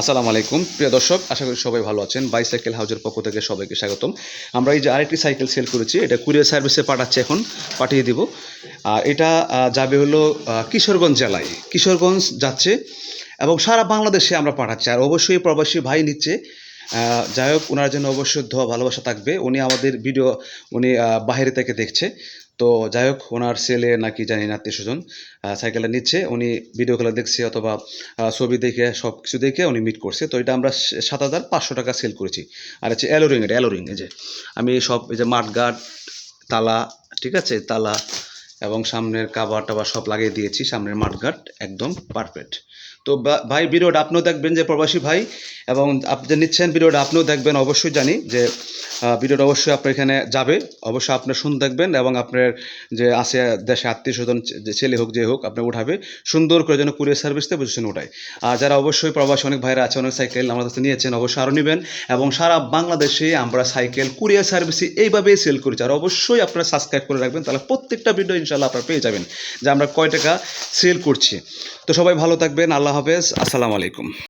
আসসালামু আলাইকুম। প্রিয় দর্শক, আশা করি সবাই ভালো আছেন। বাইসাইকেল হাউজের পক্ষ থেকে সবাইকে স্বাগতম। আমরা এই যে আরেকটি সাইকেল সেল করেছি, এটা কুরিয়ার সার্ভিসে পাঠাচ্ছে এখন, পাঠিয়ে দিব। আর এটা যাবে হলো কিশোরগঞ্জ জেলায়। কিশোরগঞ্জ যাচ্ছে এবং সারা বাংলাদেশে আমরা পাঠাচ্ছি। আর অবশ্যই প্রবাসী ভাই নিচ্ছে। যাই হোক, ওনার জন্য অবশ্যই ধোয়া ভালোবাসা থাকবে। উনি আমাদের ভিডিও উনি বাইরে থেকে দেখছে। তো যাই হোক ওনার ছেলে নাকি জানি না, আত্মীয় স্বজন সাইকেলটা নিচ্ছে। উনি ভিডিও খেলা দেখছে অথবা ছবি দেখে সব কিছু দেখে উনি মিট করছে। তো এটা আমরা সাত হাজার পাঁচশো টাকা সেল করেছি। আর হচ্ছে অ্যালোরিং এটা অ্যালোরিং এই যে আমি সব, এই যে মাঠগার্ড তালা, ঠিক আছে? তালা এবং সামনের কাবার টাবার সব লাগিয়ে দিয়েছি, সামনের মাঠঘাট, একদম পারফেক্ট তো ভাই ভিডিওটা আপনিও দেখবেন যে প্রবাসী ভাই, এবং আপনি যে নিচ্ছেন ভিডিওটা আপনিও দেখবেন, অবশ্যই জানি যে ভিডিওটা অবশ্যই আপনার এখানে যাবে। অবশ্যই আপনার শুন দেখবেন এবং আপনার যে আছে দেশে আত্মীয় স্বজন, যে ছেলে হোক, যে হোক, আপনার উঠাবে। সুন্দর করে যেন কুরিয়ার সার্ভিসতে পজিশন উঠায় আর যারা অবশ্যই প্রবাসী অনেক ভাইরা আছে, অনেক সাইকেল আমাদের কাছে নিয়েছেন, অবশ্যই আরও নেবেন এবং সারা বাংলাদেশে আমরা সাইকেল কুরিয়ার সার্ভিসে এইভাবেই সেল করি। আর অবশ্যই আপনারা সাবস্ক্রাইব করে রাখবেন, তাহলে প্রত্যেকটা ভিডিও ইনশাল্লাহ আপনারা পেয়ে যাবেন যে আমরা কয় টাকা সেল করছি। তো সবাই ভালো থাকবেন, আল্লাহ হাফেজ, আসসালামু আলাইকুম।